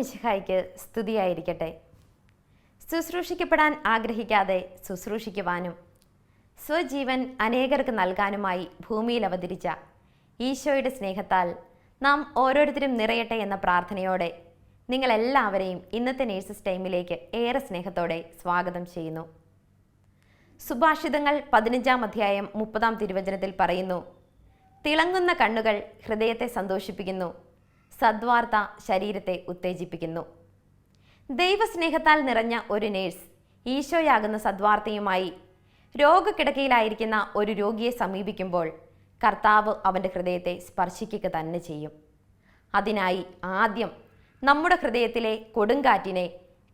മിശിഹായ്ക്ക് സ്തുതിയായിരിക്കട്ടെ. ശുശ്രൂഷിക്കപ്പെടാൻ ആഗ്രഹിക്കാതെ ശുശ്രൂഷിക്കുവാനും സ്വജീവൻ അനേകർക്ക് നൽകാനുമായി ഭൂമിയിൽ അവതരിച്ച ഈശോയുടെ സ്നേഹത്താൽ നാം ഓരോരുത്തരും നിറയട്ടെ എന്ന പ്രാർത്ഥനയോടെ നിങ്ങളെല്ലാവരെയും ഇന്നത്തെ നേഴ്സസ് ടൈമിലേക്ക് ഏറെ സ്നേഹത്തോടെ സ്വാഗതം ചെയ്യുന്നു. സുഭാഷിതങ്ങൾ പതിനഞ്ചാം അധ്യായം മുപ്പതാം തിരുവചനത്തിൽ പറയുന്നു തിളങ്ങുന്ന കണ്ണുകൾ ഹൃദയത്തെ സന്തോഷിപ്പിക്കുന്നു. സദ്വാർത്ത ശരീരത്തെ ഉത്തേജിപ്പിക്കുന്നു. ദൈവസ്നേഹത്താൽ നിറഞ്ഞ ഒരു നേഴ്സ് ഈശോയാകുന്ന സദ്വാർത്തയുമായി രോഗക്കിടക്കയിലായിരിക്കുന്ന ഒരു രോഗിയെ സമീപിക്കുമ്പോൾ കർത്താവ് അവന്റെ ഹൃദയത്തെ സ്പർശിക്കുക തന്നെ ചെയ്യും. അതിനായി ആദ്യം നമ്മുടെ ഹൃദയത്തിലെ കൊടുങ്കാറ്റിനെ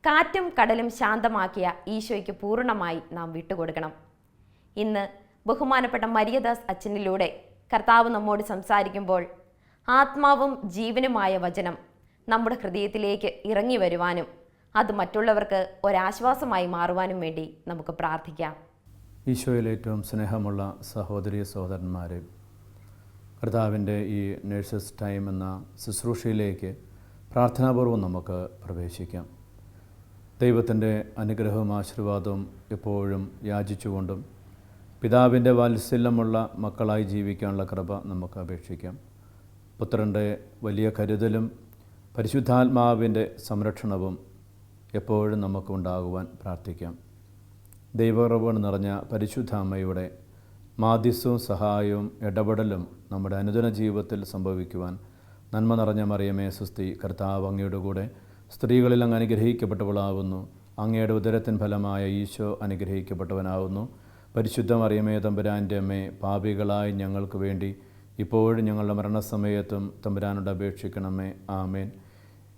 കാറ്റും കടലും ശാന്തമാക്കിയ ഈശോയ്ക്ക് പൂർണമായി നാം വിട്ടുകൊടുക്കണം. ഇന്ന് ബഹുമാനപ്പെട്ട മരിയദാസ് അച്ഛനിലൂടെ കർത്താവ് നമ്മോട് സംസാരിക്കുമ്പോൾ ആത്മാവും ജീവനുമായ വചനം നമ്മുടെ ഹൃദയത്തിലേക്ക് ഇറങ്ങി വരുവാനും അത് മറ്റുള്ളവർക്ക് ഒരാശ്വാസമായി മാറുവാനും വേണ്ടി നമുക്ക് പ്രാർത്ഥിക്കാം. ഈശോയിൽ ഏറ്റവും സ്നേഹമുള്ള സഹോദരി സഹോദരന്മാരെ കർത്താവിന്റെ ഈ നേഴ്സസ് ടൈം എന്ന ശുശ്രൂഷയിലേക്ക് പ്രാർത്ഥനാപൂർവം നമുക്ക് പ്രവേശിക്കാം. ദൈവത്തിന്റെ അനുഗ്രഹവും ആശീർവാദവും എപ്പോഴും യാചിച്ചുകൊണ്ടും പിതാവിന്റെ വാത്സല്യമുള്ള മക്കളായി ജീവിക്കാനുള്ള കൃപ നമുക്ക് അപേക്ഷിക്കാം. പുത്രന്റെ വലിയ കരുതലും പരിശുദ്ധാത്മാവിന്റെ സംരക്ഷണവും എപ്പോഴും നമുക്കുണ്ടാകുവാൻ പ്രാർത്ഥിക്കാം. ദൈവകൃപ നിറഞ്ഞ പരിശുദ്ധ അമ്മയുടെ മാധ്യസ്ഥവും സഹായവും ഇടപെടലും നമ്മുടെ അനുദിന ജീവിതത്തിൽ സംഭവിക്കുവാൻ നന്മ നിറഞ്ഞ മറിയമേ സുസ്തി കർത്താവ് അങ്ങയുടെ കൂടെ സ്ത്രീകളിൽ അങ്ങ് അനുഗ്രഹിക്കപ്പെട്ടവളാവുന്നു. അങ്ങയുടെ ഉദരത്തിൻ ഫലമായ ഈശോ അനുഗ്രഹിക്കപ്പെട്ടവനാവുന്നു. പരിശുദ്ധ മറിയമേ തമ്പുരാന്റെ അമ്മേ പാപികളായി ഞങ്ങൾക്ക് വേണ്ടി ഇപ്പോഴും ഞങ്ങളുടെ മരണസമയത്തും തമ്പുരാനോട് അപേക്ഷിക്കണമേ. ആമേൻ.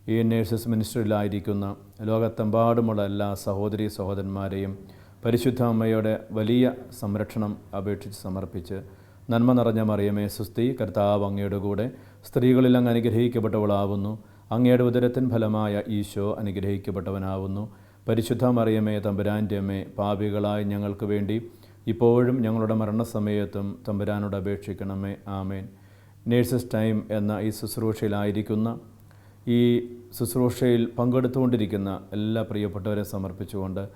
ഈ നേഴ്സസ് മിനിസ്റ്ററിലായിരിക്കുന്ന ലോകത്തെമ്പാടുമുള്ള എല്ലാ സഹോദരി സഹോദരന്മാരെയും പരിശുദ്ധ അമ്മയുടെ വലിയ സംരക്ഷണം അപേക്ഷിച്ച് സമർപ്പിച്ച് നന്മ നിറഞ്ഞ മറിയമേ സുസ്തി കർത്താവ് അങ്ങയുടെ കൂടെ സ്ത്രീകളിൽ അങ്ങ് അനുഗ്രഹിക്കപ്പെട്ടവളാവുന്നു. അങ്ങയുടെ ഉദരത്തിൻ ഫലമായ ഈശോ അനുഗ്രഹിക്കപ്പെട്ടവനാവുന്നു. പരിശുദ്ധ മറിയമേ തമ്പുരാന്റെ അമ്മേ പാപികളായി ഞങ്ങൾക്ക് വേണ്ടി ഇപ്പോഴും ഞങ്ങളുടെ മരണസമയത്തും തമ്പുരാനോട് അപേക്ഷിക്കണമേ. ആമേൻ. നേഴ്സസ് ടൈം എന്ന ഈ ശുശ്രൂഷയിലായിരിക്കുന്ന ഈ ശുശ്രൂഷയിൽ പങ്കെടുത്തുകൊണ്ടിരിക്കുന്ന എല്ലാ പ്രിയപ്പെട്ടവരെ സമർപ്പിച്ചുകൊണ്ട്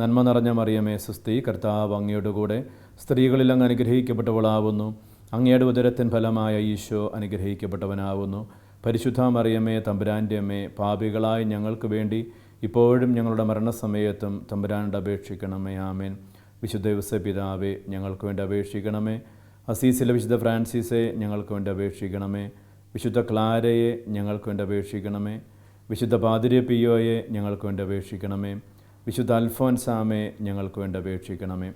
നന്മ നിറഞ്ഞ മറിയമേ സുസ്തി കർത്താവ് അങ്ങയുടെ കൂടെ സ്ത്രീകളിൽ അങ്ങ് അനുഗ്രഹിക്കപ്പെട്ടവളാവുന്നു. അങ്ങയുടെ ഉദരത്തിൻ ഫലമായ ഈശോ അനുഗ്രഹിക്കപ്പെട്ടവനാവുന്നു. പരിശുദ്ധ മറിയമേ തമ്പുരാന്റെ അമ്മേ പാപികളായ ഞങ്ങൾക്ക് വേണ്ടി ഇപ്പോഴും ഞങ്ങളുടെ മരണസമയത്തും തമ്പുരാനോട് അപേക്ഷിക്കണമേ. ആമേൻ. വിശുദ്ധ യുവസ പിതാവെ ഞങ്ങൾക്ക് വേണ്ടി അപേക്ഷിക്കണമേ. അസീസിലെ വിശുദ്ധ ഫ്രാൻസിസെ ഞങ്ങൾക്ക് വേണ്ടി അപേക്ഷിക്കണമേ. വിശുദ്ധ ക്ലാരയെ ഞങ്ങൾക്ക് വേണ്ടി അപേക്ഷിക്കണമേ. വിശുദ്ധ പാതിരിയ പിയോയെ ഞങ്ങൾക്ക് വേണ്ടി അപേക്ഷിക്കണമേ. വിശുദ്ധ അൽഫോൻസാമെ ഞങ്ങൾക്ക് വേണ്ടി അപേക്ഷിക്കണമേ.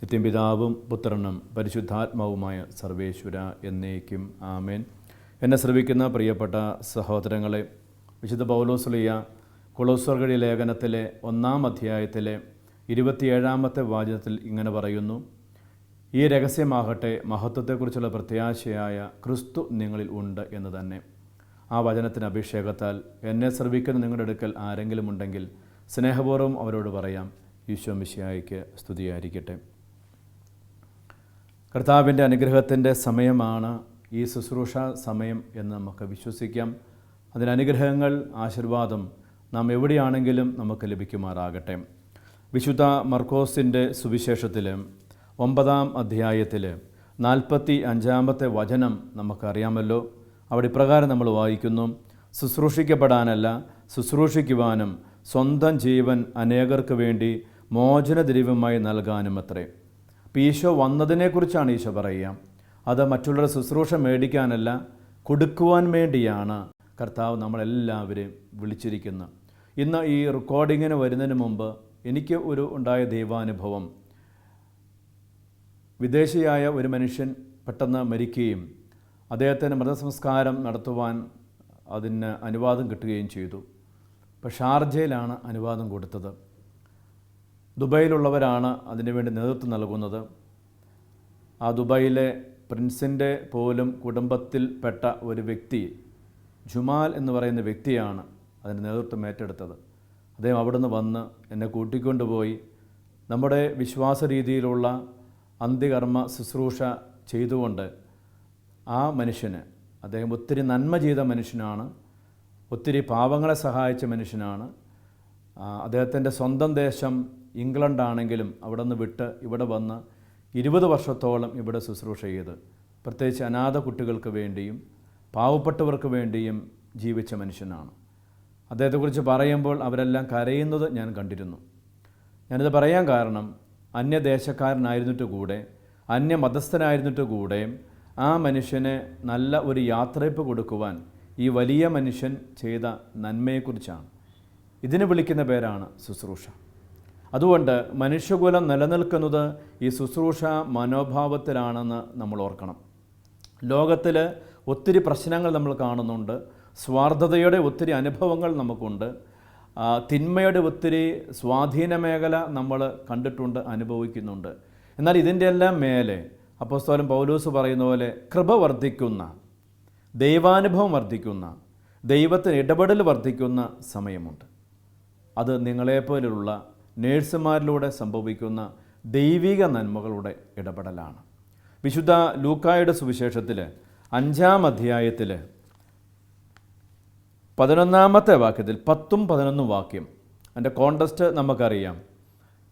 നിത്യം പിതാവും പുത്രനും പരിശുദ്ധാത്മാവുമായ സർവേശ്വര എന്നേക്കും ആമേൻ. എന്നെ ശ്രവിക്കുന്ന പ്രിയപ്പെട്ട സഹോദരങ്ങളെ വിശുദ്ധ പൗലോസ്ലിയ കുളോസ്വർഗഴി ലേഖനത്തിലെ ഒന്നാം അധ്യായത്തിലെ ഇരുപത്തിയേഴാമത്തെ വാചനത്തിൽ ഇങ്ങനെ പറയുന്നു ഈ രഹസ്യമാകട്ടെ മഹത്വത്തെക്കുറിച്ചുള്ള പ്രത്യാശയായ ക്രിസ്തു നിങ്ങളിൽ ഉണ്ട് എന്ന് തന്നെ. ആ വചനത്തിന് അഭിഷേകത്താൽ എന്നെ ശ്രവിക്കുന്ന നിങ്ങളുടെ അടുക്കൽ ആരെങ്കിലും ഉണ്ടെങ്കിൽ സ്നേഹപൂർവം അവരോട് പറയാം ഈശോ മിശിയായിക്ക് സ്തുതിയായിരിക്കട്ടെ. കർത്താവിന്റെ അനുഗ്രഹത്തിന്റെ സമയമാണ് ഈ ശുശ്രൂഷ സമയം എന്ന് നമുക്ക് വിശ്വസിക്കാം. അതിന് അനുഗ്രഹങ്ങൾ ആശീർവാദം നാം എവിടെയാണെങ്കിലും നമുക്ക് ലഭിക്കുമാറാകട്ടെ. വിശുദ്ധ മർക്കോസിന്റെ സുവിശേഷത്തിൽ ഒമ്പതാം അധ്യായത്തിൽ നാൽപ്പത്തി അഞ്ചാമത്തെ വചനം നമുക്കറിയാമല്ലോ. അവിടെ ഇപ്രകാരം നമ്മൾ വായിക്കുന്നു ശുശ്രൂഷിക്കപ്പെടാനല്ല ശുശ്രൂഷിക്കുവാനും സ്വന്തം ജീവൻ അനേകർക്ക് വേണ്ടി മോചനദ്രവ്യമായി നൽകാനും അത്രേ അപ്പോൾ ഈശോ വന്നതിനെക്കുറിച്ചാണ് ഈശോ പറയുക. അത് മറ്റുള്ളവരുടെ ശുശ്രൂഷ മേടിക്കാനല്ല കൊടുക്കുവാൻ വേണ്ടിയാണ് കർത്താവ് നമ്മളെല്ലാവരെയും വിളിച്ചിരിക്കുന്നത്. ഇന്ന് ഈ റെക്കോർഡിങ്ങിന് വരുന്നതിന് മുമ്പ് എനിക്ക് ഒരു ഉണ്ടായ ദൈവാനുഭവം. വിദേശിയായ ഒരു മനുഷ്യൻ പെട്ടെന്ന് മരിക്കുകയും അദ്ദേഹത്തിന് മൃതസംസ്കാരം നടത്തുവാൻ അതിന് അനുവാദം കിട്ടുകയും ചെയ്തു. ഇപ്പോൾ ഷാർജയിലാണ് അനുവാദം കൊടുത്തത്. ദുബൈയിലുള്ളവരാണ് അതിനു വേണ്ടി നേതൃത്വം നൽകുന്നത്. ആ ദുബൈയിലെ പ്രിൻസിന്റെ പോലും കുടുംബത്തിൽപ്പെട്ട ഒരു വ്യക്തി ജുമാൽ എന്ന് പറയുന്ന വ്യക്തിയാണ് അതിന് നേതൃത്വം ഏറ്റെടുത്തത്. അദ്ദേഹം അവിടുന്ന് വന്ന് എന്നെ കൂട്ടിക്കൊണ്ടുപോയി നമ്മുടെ വിശ്വാസ രീതിയിലുള്ള അന്ത്യകർമ്മ ശുശ്രൂഷ ചെയ്തുകൊണ്ട് ആ മനുഷ്യന് അദ്ദേഹം ഒത്തിരി നന്മ ചെയ്ത മനുഷ്യനാണ് ഒത്തിരി പാവങ്ങളെ സഹായിച്ച മനുഷ്യനാണ്. അദ്ദേഹത്തിന്റെ സ്വന്തം ദേശം ഇംഗ്ലണ്ടാണെങ്കിലും അവിടെ നിന്ന് വിട്ട് ഇവിടെ വന്ന് ഇരുപത് വർഷത്തോളം ഇവിടെ ശുശ്രൂഷ ചെയ്ത് പ്രത്യേകിച്ച് അനാഥ കുട്ടികൾക്ക് വേണ്ടിയും പാവപ്പെട്ടവർക്ക് വേണ്ടിയും ജീവിച്ച മനുഷ്യനാണ്. അദ്ദേഹത്തെക്കുറിച്ച് പറയുമ്പോൾ അവരെല്ലാം കരയുന്നത് ഞാൻ കണ്ടിരുന്നു. ഞാനിത് പറയാൻ കാരണം അന്യദേശക്കാരനായിരുന്നിട്ട് കൂടെ അന്യമതസ്ഥനായിരുന്നിട്ട് കൂടെ ആ മനുഷ്യന് നല്ല ഒരു യാത്രയപ്പ് കൊടുക്കുവാൻ ഈ വലിയ മനുഷ്യൻ ചെയ്ത നന്മയെക്കുറിച്ചാണ്. ഇതിന് വിളിക്കുന്ന പേരാണ് ശുശ്രൂഷ. അതുകൊണ്ട് മനുഷ്യകുലം നിലനിൽക്കുന്നത് ഈ ശുശ്രൂഷ മനോഭാവത്തിലാണെന്ന് നമ്മൾ ഓർക്കണം. ലോകത്തിൽ ഒത്തിരി പ്രശ്നങ്ങൾ നമ്മൾ കാണുന്നുണ്ട്. സ്വാർത്ഥതയുടെ ഒത്തിരി അനുഭവങ്ങൾ നമുക്കുണ്ട്. തിന്മയുടെ ഒത്തിരി സ്വാധീന മേഖല നമ്മൾ കണ്ടിട്ടുണ്ട് അനുഭവിക്കുന്നുണ്ട്. എന്നാൽ ഇതിന്റെ എല്ലാം മേലെ അപ്പോസ്തോലൻ പൗലൂസ് പറയുന്ന പോലെ കൃപ വർദ്ധിക്കുന്ന ദൈവാനുഭവം വർദ്ധിക്കുന്ന ദൈവത്തിന് ഇടപെടൽ വർദ്ധിക്കുന്ന സമയമുണ്ട്. അത് നിങ്ങളെപ്പോലുള്ള നേഴ്സുമാരിലൂടെ സംഭവിക്കുന്ന ദൈവിക നന്മകളുടെ ഇടപെടലാണ്. വിശുദ്ധ ലൂക്കായുടെ സുവിശേഷത്തിൽ അഞ്ചാം അധ്യായത്തിൽ പതിനൊന്നാമത്തെ വാക്യത്തിൽ പത്തും പതിനൊന്നും വാക്യം. അതിന്റെ കോണ്ടസ്റ്റ് നമുക്കറിയാം.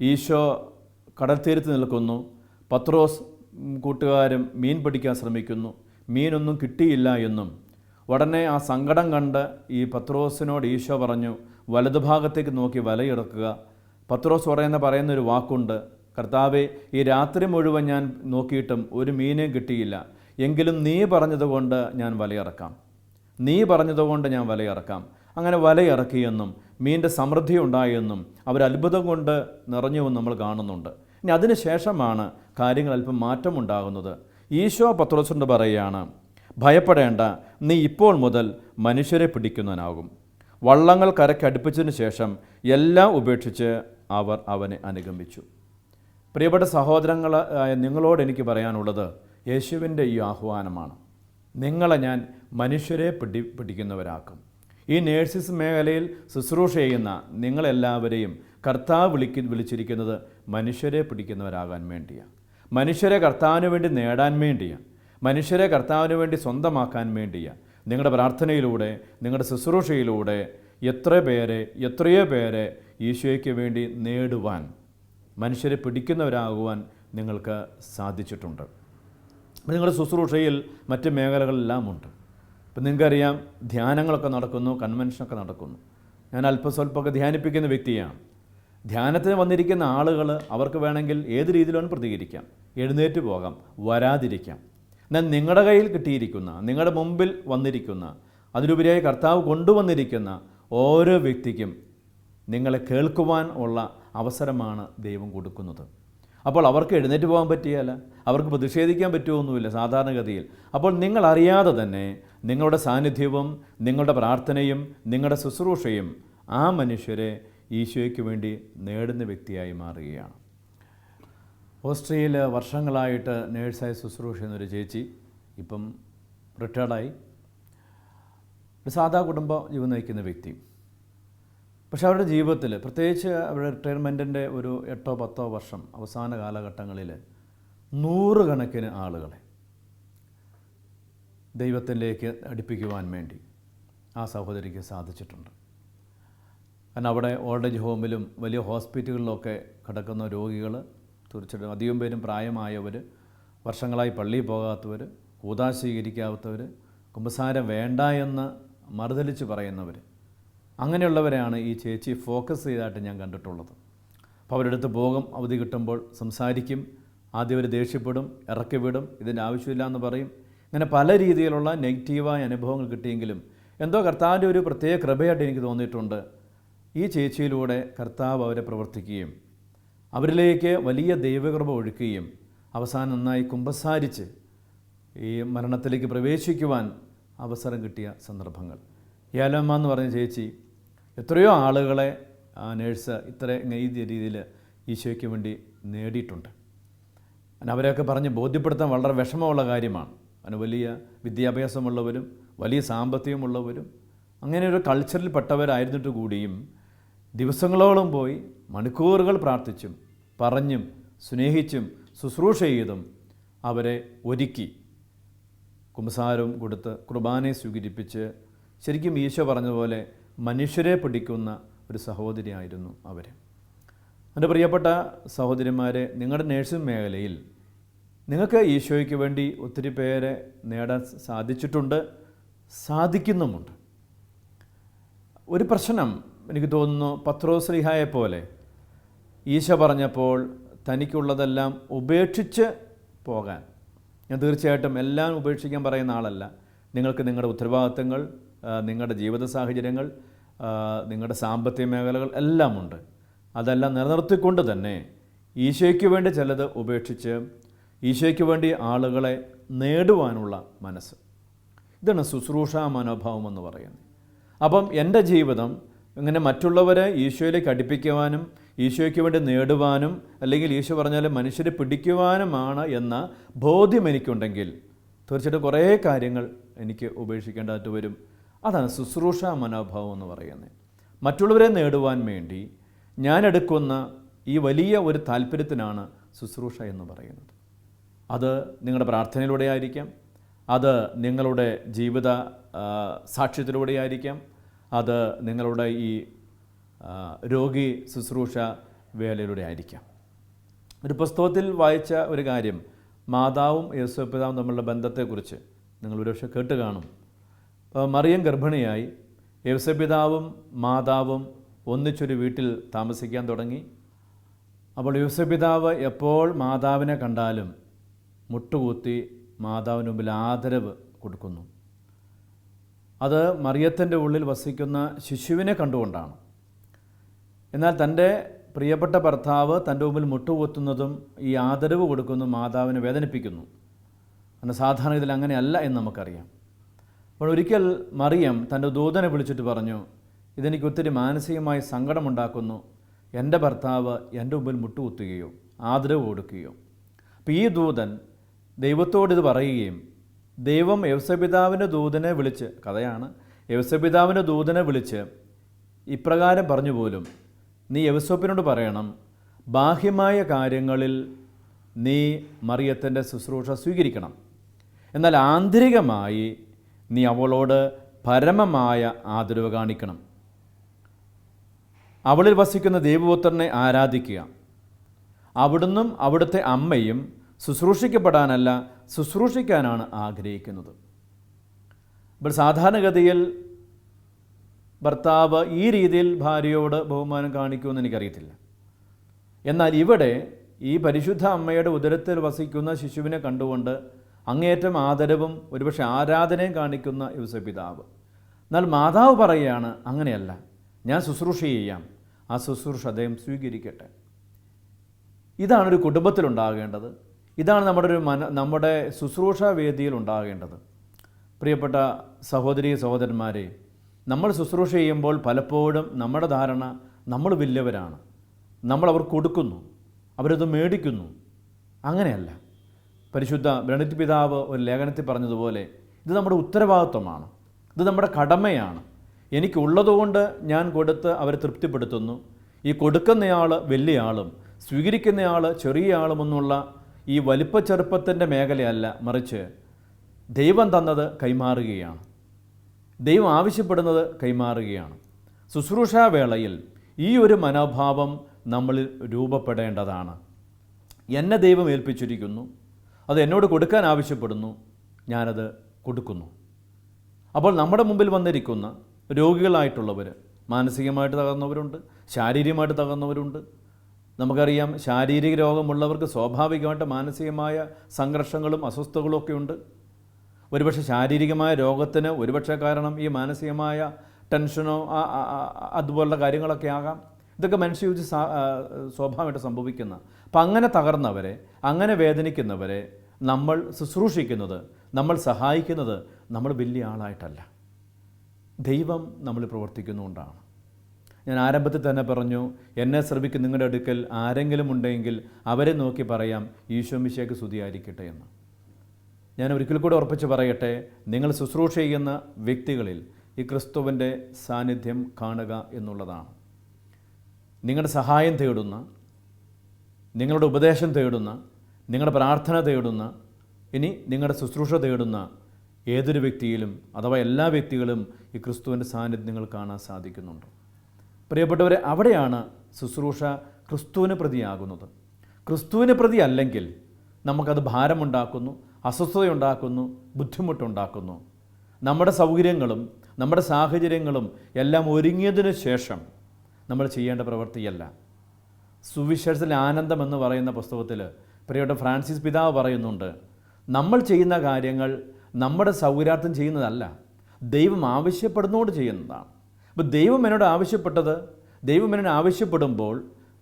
ഈശോ കടൽ തീരത്ത് നിൽക്കുന്നു. പത്രോസ് കൂട്ടുകാരും മീൻ പിടിക്കാൻ ശ്രമിക്കുന്നു. മീനൊന്നും കിട്ടിയില്ല എന്നും. ഉടനെ ആ സങ്കടം കണ്ട് ഈ പത്രോസിനോട് ഈശോ പറഞ്ഞു വലതുഭാഗത്തേക്ക് നോക്കി വലയിറക്കുക. പത്രോസ് പറയുന്ന പറയുന്നൊരു വാക്കുണ്ട്. കർത്താവെ ഈ രാത്രി മുഴുവൻ ഞാൻ നോക്കിയിട്ടും ഒരു മീനേയും കിട്ടിയില്ല. എങ്കിലും നീ പറഞ്ഞതുകൊണ്ട് ഞാൻ വലയിറക്കാം. നീ പറഞ്ഞതുകൊണ്ട് ഞാൻ വലയിറക്കാം അങ്ങനെ വലയിറക്കിയെന്നും മീന്റെ സമൃദ്ധി ഉണ്ടായെന്നും അവർ അത്ഭുതം കൊണ്ട് നിറഞ്ഞുവെന്ന് നമ്മൾ കാണുന്നുണ്ട്. ഇനി അതിനുശേഷമാണ് കാര്യങ്ങൾ അല്പം മാറ്റമുണ്ടാകുന്നത് ഈശോ പത്രോസുണ്ട് പറയുകയാണ് ഭയപ്പെടേണ്ട നീ ഇപ്പോൾ മുതൽ മനുഷ്യരെ പിടിക്കുന്നവനാകും. വള്ളങ്ങൾ കരക്കടുപ്പിച്ചതിന് ശേഷം എല്ലാം ഉപേക്ഷിച്ച് അവർ അവനെ അനുഗമിച്ചു. പ്രിയപ്പെട്ട സഹോദരങ്ങളായ നിങ്ങളോട് എനിക്ക് പറയാനുള്ളത് യേശുവിന്റെ ഈ ആഹ്വാനമാണ്. നിങ്ങളെ ഞാൻ മനുഷ്യരെ പിടി പിടിക്കുന്നവരാക്കും. ഈ നേഴ്സിസ് മേഖലയിൽ ശുശ്രൂഷ ചെയ്യുന്ന നിങ്ങളെല്ലാവരെയും കർത്താവ് വിളിക്ക വിളിച്ചിരിക്കുന്നത് മനുഷ്യരെ പിടിക്കുന്നവരാകാൻ വേണ്ടിയാണ് മനുഷ്യരെ കർത്താവിന് വേണ്ടി നേടാൻ വേണ്ടിയാണ് മനുഷ്യരെ കർത്താവിന് വേണ്ടി സ്വന്തമാക്കാൻ വേണ്ടിയാണ് നിങ്ങളുടെ പ്രാർത്ഥനയിലൂടെ നിങ്ങളുടെ ശുശ്രൂഷയിലൂടെ എത്ര പേരെ എത്രയോ പേരെ ഈശോയ്ക്ക് വേണ്ടി നേടുവാൻ മനുഷ്യരെ പിടിക്കുന്നവരാകുവാൻ നിങ്ങൾക്ക് സാധിച്ചിട്ടുണ്ട്. നിങ്ങളുടെ ശുശ്രൂഷയിൽ മറ്റ് മേഖലകളെല്ലാം ഉണ്ട്. ഇപ്പം നിങ്ങൾക്കറിയാം ധ്യാനങ്ങളൊക്കെ നടക്കുന്നു കൺവെൻഷനൊക്കെ നടക്കുന്നു. ഞാൻ അല്പസ്വല്പമൊക്കെ ധ്യാനിപ്പിക്കുന്ന വ്യക്തിയാണ്. ധ്യാനത്തിന് വന്നിരിക്കുന്ന ആളുകൾ അവർക്ക് വേണമെങ്കിൽ ഏത് രീതിയിലാണ് പ്രതികരിക്കാം. എഴുന്നേറ്റ് പോകാം വരാതിരിക്കാം. എന്നാൽ നിങ്ങളുടെ കയ്യിൽ കിട്ടിയിരിക്കുന്ന നിങ്ങളുടെ മുമ്പിൽ വന്നിരിക്കുന്ന അതിലുപരിയായി കർത്താവ് കൊണ്ടുവന്നിരിക്കുന്ന ഓരോ വ്യക്തിക്കും നിങ്ങളെ കേൾക്കുവാൻ ഉള്ള അവസരമാണ് ദൈവം കൊടുക്കുന്നത്. അപ്പോൾ അവർക്ക് എഴുന്നേറ്റ് പോകാൻ പറ്റിയല്ല. അവർക്ക് പ്രതിഷേധിക്കാൻ പറ്റുമൊന്നുമില്ല സാധാരണഗതിയിൽ. അപ്പോൾ നിങ്ങൾ അറിയാതെ തന്നെ നിങ്ങളുടെ സാന്നിധ്യവും നിങ്ങളുടെ പ്രാർത്ഥനയും നിങ്ങളുടെ ശുശ്രൂഷയും ആ മനുഷ്യരെ ഈശോയ്ക്ക് വേണ്ടി നേടുന്ന വ്യക്തിയായി മാറുകയാണ്. ഓസ്ട്രിയയിൽ വർഷങ്ങളായിട്ട് നേഴ്സായി ശുശ്രൂഷ എന്നൊരു ചേച്ചി ഇപ്പം റിട്ടയർഡായി. ഒരു സാധാ കുടുംബം ജീവൻ നയിക്കുന്ന വ്യക്തി. പക്ഷെ അവരുടെ ജീവിതത്തിൽ പ്രത്യേകിച്ച് അവരുടെ റിട്ടയർമെന്റിന്റെ ഒരു എട്ടോ പത്തോ വർഷം അവസാന കാലഘട്ടങ്ങളിൽ നൂറുകണക്കിന് ആളുകളെ ദൈവത്തിലേക്ക് അടുപ്പിക്കുവാൻ വേണ്ടി ആ സഹോദരിക്ക് സാധിച്ചിട്ടുണ്ട്. കാരണം അവിടെ ഓൾഡ് ഏജ് ഹോമിലും വലിയ ഹോസ്പിറ്റലുകളിലൊക്കെ കിടക്കുന്ന രോഗികൾ തീർച്ചയായിട്ടും അധികം പേരും പ്രായമായവർ വർഷങ്ങളായി പള്ളിയിൽ പോകാത്തവർ കൂതാ സ്വീകരിക്കാത്തവർ കുമ്പസാരം വേണ്ട എന്ന് മറുതലിച്ച് പറയുന്നവർ അങ്ങനെയുള്ളവരെയാണ് ഈ ചേച്ചി ഫോക്കസ് ചെയ്തതായിട്ട് ഞാൻ കണ്ടിട്ടുള്ളത്. അപ്പോൾ അവരുടെ അടുത്ത് പോകും അവധി കിട്ടുമ്പോൾ സംസാരിക്കും ആദ്യം അവർ ദേഷ്യപ്പെടും ഇറക്കി വിടും ഇതിന്റെ ആവശ്യമില്ല എന്ന് പറയും. ഇങ്ങനെ പല രീതിയിലുള്ള നെഗറ്റീവായ അനുഭവങ്ങൾ കിട്ടിയെങ്കിലും എന്തോ കർത്താവിന്റെ ഒരു പ്രത്യേക കൃപയായിട്ട് എനിക്ക് തോന്നിയിട്ടുണ്ട്. ഈ ചേച്ചിയിലൂടെ കർത്താവ് അവരെ പ്രവർത്തിക്കുകയും അവരിലേക്ക് വലിയ ദൈവകൃപ ഒഴുക്കുകയും അവസാനം നന്നായി കുമ്പസാരിച്ച് ഈ മരണത്തിലേക്ക് പ്രവേശിക്കുവാൻ അവസരം കിട്ടിയ സന്ദർഭങ്ങൾ. ഏലമ്മ എന്ന് പറഞ്ഞ ചേച്ചി എത്രയോ ആളുകളെ ആ നേഴ്സ് ഇത്ര നെയ്തിയ രീതിയിൽ ഈശോയ്ക്ക് വേണ്ടി നേടിയിട്ടുണ്ട്. അവരെയൊക്കെ പറഞ്ഞ് ബോധ്യപ്പെടുത്താൻ വളരെ വിഷമമുള്ള കാര്യമാണ്. അതിന് വലിയ വിദ്യാഭ്യാസമുള്ളവരും വലിയ സാമ്പത്തികമുള്ളവരും അങ്ങനെ ഒരു കൾച്ചറിൽ പെട്ടവരായിരുന്നിട്ട് കൂടിയും ദിവസങ്ങളോളം പോയി മണിക്കൂറുകൾ പ്രാർത്ഥിച്ചും പറഞ്ഞും സ്നേഹിച്ചും ശുശ്രൂഷ ചെയ്തും അവരെ ഒരുക്കി. കുമ്പസാരവും കൊടുത്ത് കുർബാനയെ സ്വീകരിപ്പിച്ച് ശരിക്കും ഈശോ പറഞ്ഞതുപോലെ മനുഷ്യരെ പിടിക്കുന്ന ഒരു സഹോദരിയായിരുന്നു അവർ എന്റെ പ്രിയപ്പെട്ട സഹോദരിമാരെ നിങ്ങളുടെ നേഴ്സിംഗ് മേഖലയിൽ നിങ്ങൾക്ക് ഈശോയ്ക്ക് വേണ്ടി ഒത്തിരി പേരെ നേടാൻ സാധിച്ചിട്ടുണ്ട് സാധിക്കുന്നുമുണ്ട്. ഒരു പ്രശ്നം എനിക്ക് തോന്നുന്നു പത്രോശ്രീഹായെ പോലെ ഈശോ പറഞ്ഞപ്പോൾ തനിക്കുള്ളതെല്ലാം ഉപേക്ഷിച്ച് പോകാൻ. ഞാൻ തീർച്ചയായിട്ടും എല്ലാം ഉപേക്ഷിക്കാൻ പറയുന്ന ആളല്ല. നിങ്ങൾക്ക് നിങ്ങളുടെ ഉത്തരവാദിത്തങ്ങൾ നിങ്ങളുടെ ജീവിത സാഹചര്യങ്ങൾ നിങ്ങളുടെ സാമ്പത്തിക മേഖലകൾ എല്ലാം ഉണ്ട് അതെല്ലാം നിലനിർത്തിക്കൊണ്ട് തന്നെ ഈശോയ്ക്ക് വേണ്ടി ചിലത് ഉപേക്ഷിച്ച് ഈശോയ്ക്ക് വേണ്ടി ആളുകളെ നേടുവാനുള്ള മനസ്സ്. ഇതാണ് ശുശ്രൂഷ മനോഭാവം എന്ന് പറയുന്നത്. അപ്പം എന്റെ ജീവിതം ഇങ്ങനെ മറ്റുള്ളവരെ ഈശോയിലേക്ക് അടുപ്പിക്കുവാനും ഈശോയ്ക്ക് വേണ്ടി നേടുവാനും അല്ലെങ്കിൽ ഈശോ പറഞ്ഞാൽ മനുഷ്യരെ പിടിക്കുവാനുമാണ് എന്ന ബോധ്യം എനിക്കുണ്ടെങ്കിൽ തീർച്ചയായിട്ടും കുറേ കാര്യങ്ങൾ എനിക്ക് ഉപേക്ഷിക്കേണ്ടതായിട്ട് വരും. അതാണ് ശുശ്രൂഷ മനോഭാവം എന്ന് പറയുന്നത്. മറ്റുള്ളവരെ നേടുവാൻ വേണ്ടി ഞാൻ എടുക്കുന്ന ഈ വലിയ ഒരു താല്പര്യത്തിനാണ് ശുശ്രൂഷ എന്ന് പറയുന്നത്. അത് നിങ്ങളുടെ പ്രാർത്ഥനയിലൂടെ ആയിരിക്കാം. അത് നിങ്ങളുടെ ജീവിത സാക്ഷ്യത്തിലൂടെ ആയിരിക്കാം. അത് നിങ്ങളുടെ ഈ രോഗി ശുശ്രൂഷ വേലയിലൂടെ ആയിരിക്കാം. ഒരു പുസ്തകത്തിൽ വായിച്ച ഒരു കാര്യം മാതാവും യേശുപിതാവും തമ്മിലുള്ള ബന്ധത്തെക്കുറിച്ച് നിങ്ങൾ ഒരുപക്ഷെ കേട്ട് കാണും. മറിയം ഗർഭിണിയായി. യേശുപിതാവും മാതാവും ഒന്നിച്ചൊരു വീട്ടിൽ താമസിക്കാൻ തുടങ്ങി. അപ്പോൾ യൂസപിതാവ് എപ്പോൾ മാതാവിനെ കണ്ടാലും മുട്ടുകൂത്തി മാതാവിന് മുമ്പിൽ ആദരവ് കൊടുക്കുന്നു. അത് മറിയത്തിന്റെ ഉള്ളിൽ വസിക്കുന്ന ശിശുവിനെ കണ്ടുകൊണ്ടാണ്. എന്നാൽ തന്റെ പ്രിയപ്പെട്ട ഭർത്താവ് തന്റെ മുമ്പിൽ മുട്ടുകൂത്തുന്നതും ഈ ആദരവ് കൊടുക്കുന്നതും മാതാവിനെ വേദനിപ്പിക്കുന്നു. അങ്ങനെ സാധാരണ ഇതിൽ അങ്ങനെയല്ല എന്ന് നമുക്കറിയാം. അപ്പോൾ ഒരിക്കൽ മറിയം തന്റെ ദൂതനെ വിളിച്ചിട്ട് പറഞ്ഞു ഇതെനിക്ക് ഒത്തിരി മാനസികമായി സങ്കടമുണ്ടാക്കുന്നു. എന്റെ ഭർത്താവ് എന്റെ മുമ്പിൽ മുട്ടുകുത്തുകയോ ആദരവ് കൊടുക്കുകയോ. അപ്പോൾ ഈ ദൂതൻ ദൈവത്തോട് ഇത് പറയുകയും ദൈവം യവസപിതാവിന്റെ ദൂതനെ വിളിച്ച് കഥയാണ് യവസപിതാവിന്റെ ദൂതനെ വിളിച്ച് ഇപ്രകാരം പറഞ്ഞു പോലും നീ യവസോപ്പിനോട് പറയണം ബാഹ്യമായ കാര്യങ്ങളിൽ നീ മറിയത്തിന്റെ ശുശ്രൂഷ സ്വീകരിക്കണം. എന്നാൽ ആന്തരികമായി നീ അവളോട് പരമമായ ആദരവ് കാണിക്കണം. അവളിൽ വസിക്കുന്ന ദേവപുത്രനെ ആരാധിക്കുക. അവിടുന്നും അവിടുത്തെ അമ്മയും ശുശ്രൂഷിക്കപ്പെടാനല്ല ശുശ്രൂഷിക്കാനാണ് ആഗ്രഹിക്കുന്നത്. ഇപ്പോൾ സാധാരണഗതിയിൽ ഭർത്താവ് ഈ രീതിയിൽ ഭാര്യയോട് ബഹുമാനം കാണിക്കുമെന്ന് എനിക്കറിയത്തില്ല. എന്നാൽ ഇവിടെ ഈ പരിശുദ്ധ അമ്മയുടെ ഉദരത്തിൽ വസിക്കുന്ന ശിശുവിനെ കണ്ടുകൊണ്ട് അങ്ങേയറ്റം ആദരവും ഒരുപക്ഷെ ആരാധനയും കാണിക്കുന്ന യുവസപിതാവ് എന്നാൽ മാതാവ് പറയുകയാണ് അങ്ങനെയല്ല ഞാൻ ശുശ്രൂഷ ചെയ്യാം. ആ ശുശ്രൂഷ അദ്ദേഹം സ്വീകരിക്കട്ടെ. ഇതാണ് ഒരു കുടുംബത്തിലുണ്ടാകേണ്ടത് ഇതാണ് നമ്മുടെ ഒരു മന നമ്മുടെ ശുശ്രൂഷാ വേദിയിൽ ഉണ്ടാകേണ്ടത്. പ്രിയപ്പെട്ട സഹോദരി സഹോദരന്മാരെ നമ്മൾ ശുശ്രൂഷ ചെയ്യുമ്പോൾ പലപ്പോഴും നമ്മുടെ ധാരണ നമ്മൾ വലിയവരാണ് നമ്മൾ അവർക്ക് കൊടുക്കുന്നു അവരത് മേടിക്കുന്നു. അങ്ങനെയല്ല. പരിശുദ്ധ ബ്രണിറ്റ് പിതാവ് ഒരു ലേഖനത്തിൽ പറഞ്ഞതുപോലെ ഇത് നമ്മുടെ ഉത്തരവാദിത്വമാണ്. ഇത് നമ്മുടെ കടമയാണ്. എനിക്കുള്ളതുകൊണ്ട് ഞാൻ കൊടുത്ത് അവരെ തൃപ്തിപ്പെടുത്തുന്നു. ഈ കൊടുക്കുന്നയാൾ വലിയ ആളും സ്വീകരിക്കുന്നയാൾ ചെറിയ ആളുമെന്നുള്ള ഈ വലിപ്പച്ചെറുപ്പത്തിന്റെ മേഖലയല്ല മറിച്ച് ദൈവം തന്നത് കൈമാറുകയാണ്. ദൈവം ആവശ്യപ്പെടുന്നത് കൈമാറുകയാണ്. ശുശ്രൂഷാവേളയിൽ ഈ ഒരു മനോഭാവം നമ്മളിൽ രൂപപ്പെടേണ്ടതാണ്. എന്നെ ദൈവം ഏൽപ്പിച്ചിരിക്കുന്നു. അത് എന്നോട് കൊടുക്കാൻ ആവശ്യപ്പെടുന്നു. ഞാനത് കൊടുക്കുന്നു. അപ്പോൾ നമ്മുടെ മുമ്പിൽ വന്നിരിക്കുന്ന രോഗികളായിട്ടുള്ളവർ മാനസികമായിട്ട് തകർന്നവരുണ്ട് ശാരീരികമായിട്ട് തകർന്നവരുണ്ട്. നമുക്കറിയാം ശാരീരിക രോഗമുള്ളവർക്ക് സ്വാഭാവികമായിട്ട് മാനസികമായ സംഘർഷങ്ങളും അസ്വസ്ഥതകളും ഒക്കെ ഉണ്ട്. ഒരുപക്ഷെ ശാരീരികമായ രോഗത്തിന് ഒരുപക്ഷെ കാരണം ഈ മാനസികമായ ടെൻഷനോ അതുപോലുള്ള കാര്യങ്ങളൊക്കെ ആകാം. ഇതൊക്കെ മനുഷ്യജീവിതത്തിൽ സാ- സ്വാഭാവികമായിട്ട് സംഭവിക്കുന്ന. അപ്പം അങ്ങനെ തകർന്നവരെ അങ്ങനെ വേദനിക്കുന്നവരെ നമ്മൾ ശുശ്രൂഷിക്കുന്നത് നമ്മൾ സഹായിക്കുന്നത് നമ്മൾ വലിയ ആളായിട്ടല്ല. ദൈവം നമ്മൾ പ്രവർത്തിക്കുന്നുകൊണ്ടാണ് ഞാൻ ആരംഭത്തിൽ തന്നെ പറഞ്ഞു എന്നെ ശ്രമിക്കുന്ന നിങ്ങളുടെ അടുക്കൽ ആരെങ്കിലും ഉണ്ടെങ്കിൽ അവരെ നോക്കി പറയാം ഈശോ മിശയ്ക്ക് സ്തുതിയായിരിക്കട്ടെ എന്ന്. ഞാൻ ഒരിക്കൽ കൂടെ ഉറപ്പിച്ച് പറയട്ടെ നിങ്ങൾ ശുശ്രൂഷ ചെയ്യുന്ന വ്യക്തികളിൽ ഈ ക്രിസ്തുവിന്റെ സാന്നിധ്യം കാണുക എന്നുള്ളതാണ്. നിങ്ങളുടെ സഹായം തേടുന്ന നിങ്ങളുടെ ഉപദേശം തേടുന്ന നിങ്ങളുടെ പ്രാർത്ഥന തേടുന്ന ഇനി നിങ്ങളുടെ ശുശ്രൂഷ തേടുന്ന ഏതൊരു വ്യക്തിയിലും അഥവാ എല്ലാ വ്യക്തികളും ഈ ക്രിസ്തുവിന്റെ സാന്നിധ്യം നിങ്ങൾ കാണാൻ സാധിക്കുന്നുണ്ട്. പ്രിയപ്പെട്ടവരെ അവിടെയാണ് ശുശ്രൂഷ ക്രിസ്തുവിന് പ്രതിയാകുന്നത്. ക്രിസ്തുവിന് പ്രതി അല്ലെങ്കിൽ നമുക്കത് ഭാരമുണ്ടാക്കുന്നു അസ്വസ്ഥതയുണ്ടാക്കുന്നു ബുദ്ധിമുട്ടുണ്ടാക്കുന്നു. നമ്മുടെ സൗകര്യങ്ങളും നമ്മുടെ സാഹചര്യങ്ങളും എല്ലാം ഒരുങ്ങിയതിനു ശേഷം നമ്മൾ ചെയ്യേണ്ട പ്രവൃത്തിയല്ല. സുവിശേഷത്തിലെ ആനന്ദം എന്ന് പറയുന്ന പുസ്തകത്തിൽ പ്രിയപ്പെട്ട ഫ്രാൻസിസ് പിതാവ് പറയുന്നുണ്ട് നമ്മൾ ചെയ്യുന്ന കാര്യങ്ങൾ നമ്മുടെ സൗകര്യാർത്ഥം ചെയ്യുന്നതല്ല ദൈവം ആവശ്യപ്പെടുന്നതുകൊണ്ട് ചെയ്യുന്നതാണ്. അപ്പോൾ ദൈവം എന്നോട് ആവശ്യപ്പെട്ടത് ദൈവം എന്നോട് ആവശ്യപ്പെടുമ്പോൾ